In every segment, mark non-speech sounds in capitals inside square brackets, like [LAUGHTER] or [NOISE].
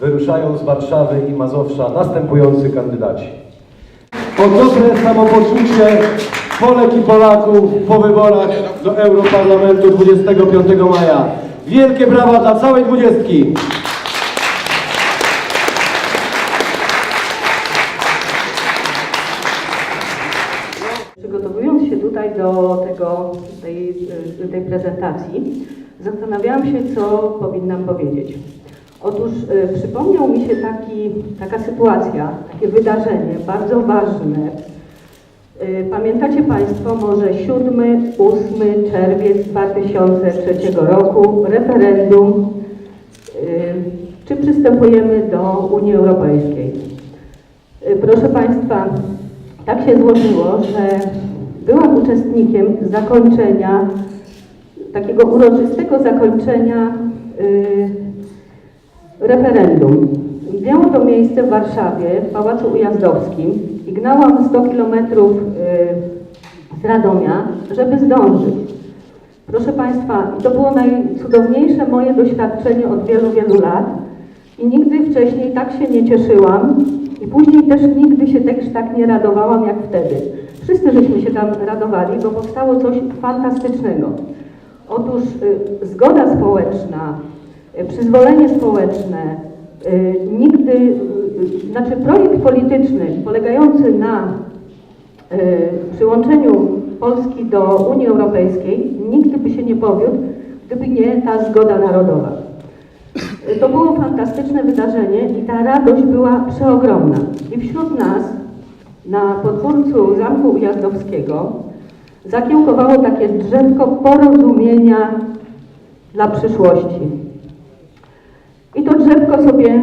wyruszają z Warszawy i Mazowsza następujący kandydaci. O dobre samopoczucie Polek i Polaków po wyborach do Europarlamentu 25 maja. Wielkie brawa dla całej dwudziestki. Przygotowując się tutaj do tego, tej, tej prezentacji, zastanawiałam się, co powinnam powiedzieć. Otóż y, przypomniał mi się taki, taka sytuacja, takie wydarzenie bardzo ważne. Y, Pamiętacie Państwo może 7-8 czerwiec 2003 roku referendum, y, czy przystępujemy do Unii Europejskiej. Y, Proszę Państwa, tak się złożyło, że byłam uczestnikiem zakończenia, takiego uroczystego zakończenia y, referendum. Miało to miejsce w Warszawie, w Pałacu Ujazdowskim i gnałam 100 kilometrów y, z Radomia, żeby zdążyć. Proszę Państwa, to było najcudowniejsze moje doświadczenie od wielu, wielu lat i nigdy wcześniej tak się nie cieszyłam i później też nigdy się też tak nie radowałam jak wtedy. Wszyscy żeśmy się tam radowali, bo powstało coś fantastycznego. Otóż y, zgoda społeczna, przyzwolenie społeczne, y, nigdy, y, y, znaczy projekt polityczny polegający na y, przyłączeniu Polski do Unii Europejskiej nigdy by się nie powiódł, gdyby nie ta zgoda narodowa. Y, To było fantastyczne wydarzenie i ta radość była przeogromna. I wśród nas, na podwórcu Zamku Ujazdowskiego, zakiełkowało takie drzewko porozumienia dla przyszłości. Drzewko sobie,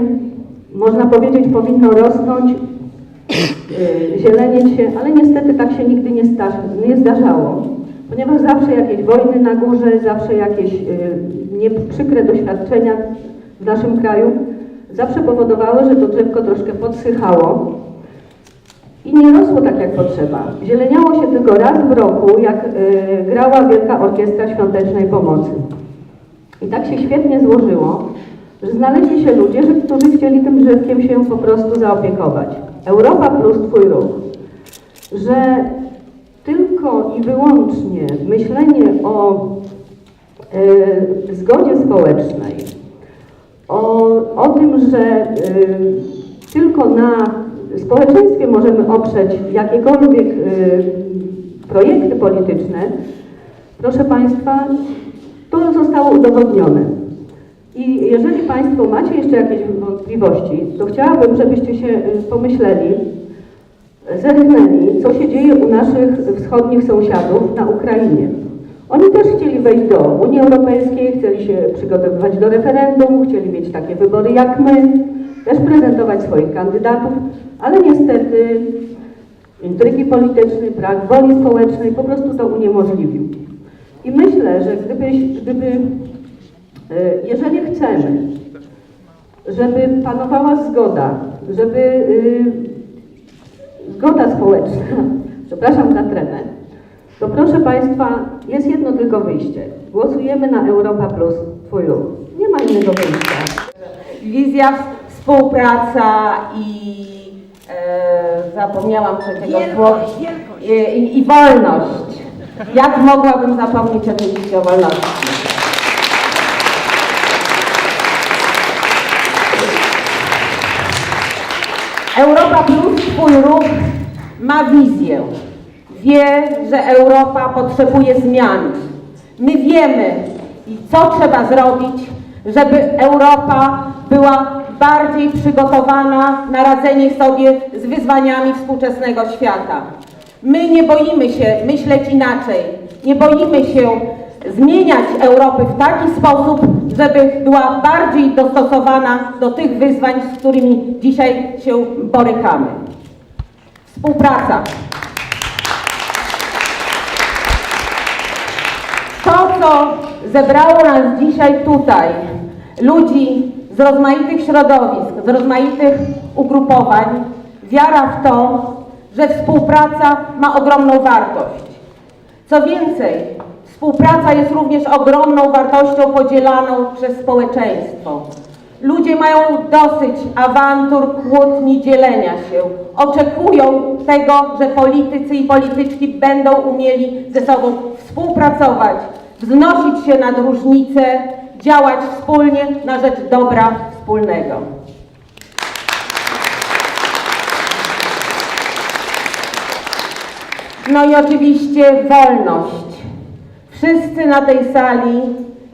można powiedzieć, powinno rosnąć, yy, zielenieć się, ale niestety tak się nigdy nie, sta, nie zdarzało, ponieważ zawsze jakieś wojny na górze, zawsze jakieś yy, nie, przykre doświadczenia w naszym kraju, zawsze powodowały, że to drzewko troszkę podsychało i nie rosło tak jak potrzeba. Zieleniało się tylko raz w roku, jak yy, grała Wielka Orkiestra Świątecznej Pomocy. I tak się świetnie złożyło, że znaleźli się ludzie, którzy chcieli tym drzewkiem się po prostu zaopiekować. Europa plus Twój ruch. Że tylko i wyłącznie myślenie o e, zgodzie społecznej, o, o tym, że e, tylko na społeczeństwie możemy oprzeć jakiekolwiek e, projekty polityczne, proszę Państwa, to zostało udowodnione. I jeżeli Państwo macie jeszcze jakieś wątpliwości, to chciałabym, żebyście się y, pomyśleli, zerknęli, co się dzieje u naszych wschodnich sąsiadów na Ukrainie. Oni też chcieli wejść do Unii Europejskiej, chcieli się przygotowywać do referendum, chcieli mieć takie wybory jak my, też prezentować swoich kandydatów, ale niestety intrygi polityczne, brak woli społecznej po prostu to uniemożliwił. I myślę, że gdyby, e, jeżeli chcemy, żeby panowała zgoda, żeby y, zgoda społeczna, [LAUGHS] przepraszam za tremę, to proszę Państwa, jest jedno tylko wyjście. Głosujemy na Europa Plus Twój ruch. Nie ma innego wyjścia. Wizja, współpraca i e, zapomniałam trzeciego słowa. I, i, I wolność. Jak mogłabym zapomnieć o wolności? Europa Plus, Twój ruch ma wizję. Wie, że Europa potrzebuje zmian. My wiemy, co trzeba zrobić, żeby Europa była bardziej przygotowana na radzenie sobie z wyzwaniami współczesnego świata. My nie boimy się myśleć inaczej. Nie boimy się zmieniać Europy w taki sposób, żeby była bardziej dostosowana do tych wyzwań, z którymi dzisiaj się borykamy. Współpraca. To, co zebrało nas dzisiaj tutaj, ludzi z rozmaitych środowisk, z rozmaitych ugrupowań, wiara w to, że współpraca ma ogromną wartość. Co więcej, współpraca jest również ogromną wartością podzielaną przez społeczeństwo. Ludzie mają dosyć awantur, kłótni, dzielenia się. Oczekują tego, że politycy i polityczki będą umieli ze sobą współpracować, wznosić się nad różnice, działać wspólnie na rzecz dobra wspólnego. No i oczywiście wolność. Wszyscy na tej sali,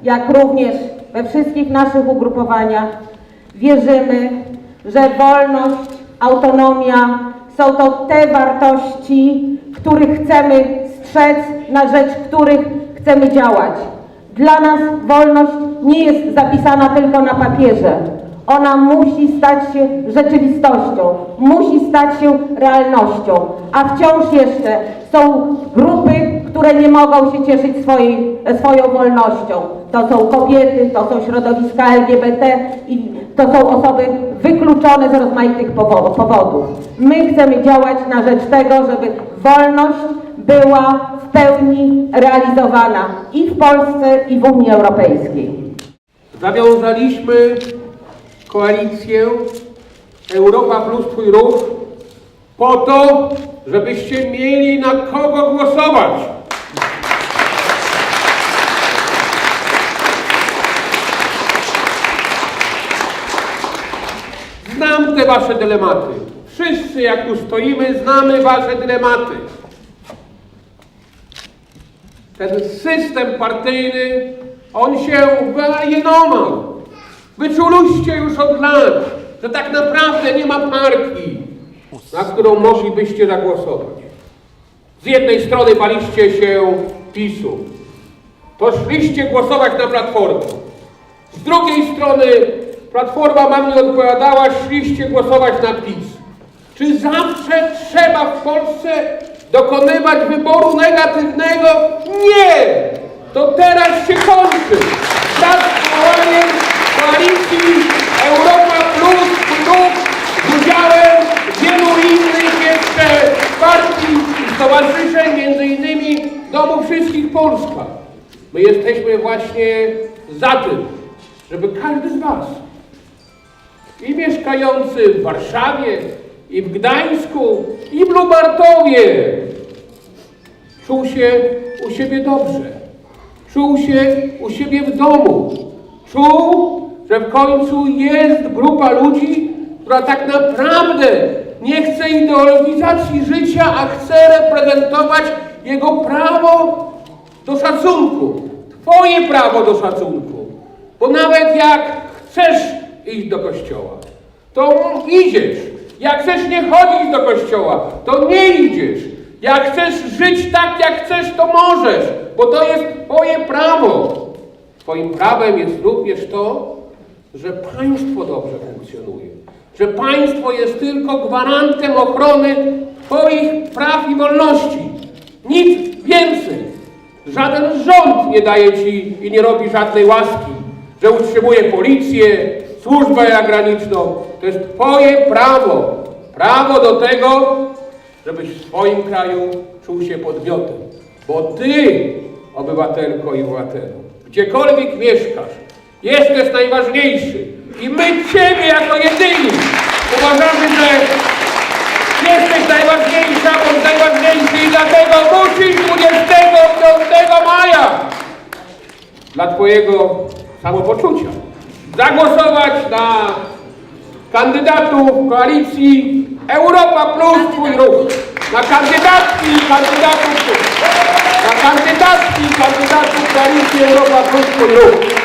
jak również we wszystkich naszych ugrupowaniach, wierzymy, że wolność, autonomia są to te wartości, których chcemy strzec, na rzecz których chcemy działać. Dla nas wolność nie jest zapisana tylko na papierze. Ona musi stać się rzeczywistością, musi stać się realnością, a wciąż jeszcze są grupy, które nie mogą się cieszyć swojej, swoją wolnością. To są kobiety, to są środowiska LGBT i to są osoby wykluczone z rozmaitych powo- powodów. My chcemy działać na rzecz tego, żeby wolność była w pełni realizowana i w Polsce, i w Unii Europejskiej. Zawiązaliśmy koalicję Europa Plus Twój Ruch po to, żebyście mieli na kogo głosować. Znam te wasze dylematy. Wszyscy, jak tu stoimy, znamy wasze dylematy. Ten system partyjny, on się wyalienował. Wyczuluście już od lat, że tak naprawdę nie ma partii, na którą moglibyście zagłosować. Z jednej strony baliście się PiSu, poszliście głosować na Platformę. Z drugiej strony Platforma wam nie odpowiadała, szliście głosować na PiS. Czy zawsze trzeba w Polsce dokonywać wyboru negatywnego? Nie! To teraz się kończy. Wraz z powołaniem koalicji Europa Plus Ruch z udziałem wielu innych jeszcze partii i stowarzyszeń, między innymi Domu Wszystkich Polska. My jesteśmy właśnie za tym, żeby każdy z Was i mieszkający w Warszawie, i w Gdańsku, i w Lubartowie. Czuł się u siebie dobrze, czuł się u siebie w domu, czuł, że w końcu jest grupa ludzi, która tak naprawdę nie chce ideologizacji życia, a chce reprezentować jego prawo do szacunku, twoje prawo do szacunku, bo nawet jak chcesz iść do kościoła, to idziesz. Jak chcesz nie chodzić do kościoła, to nie idziesz. Jak chcesz żyć tak, jak chcesz, to możesz, bo to jest twoje prawo. Twoim prawem jest również to, że państwo dobrze funkcjonuje. Że państwo jest tylko gwarantem ochrony twoich praw i wolności. Nic więcej. Żaden rząd nie daje ci i nie robi żadnej łaski, że utrzymuje policję, służbę zagraniczną. To jest Twoje prawo. Prawo do tego, żebyś w swoim kraju czuł się podmiotem. Bo Ty, obywatelko i obywatelu, gdziekolwiek mieszkasz, jesteś najważniejszy. I my Ciebie jako jedyni uważamy, że Jesteś najważniejsza, bądź najważniejszy i dlatego musisz 25 maja dla Twojego samopoczucia zagłosować na kandydatów koalicji Europa Plus Twój Ruch. Na kandydatki i kandydatów, na kandydatki i kandydatów koalicji Europa Plus Twój Ruch.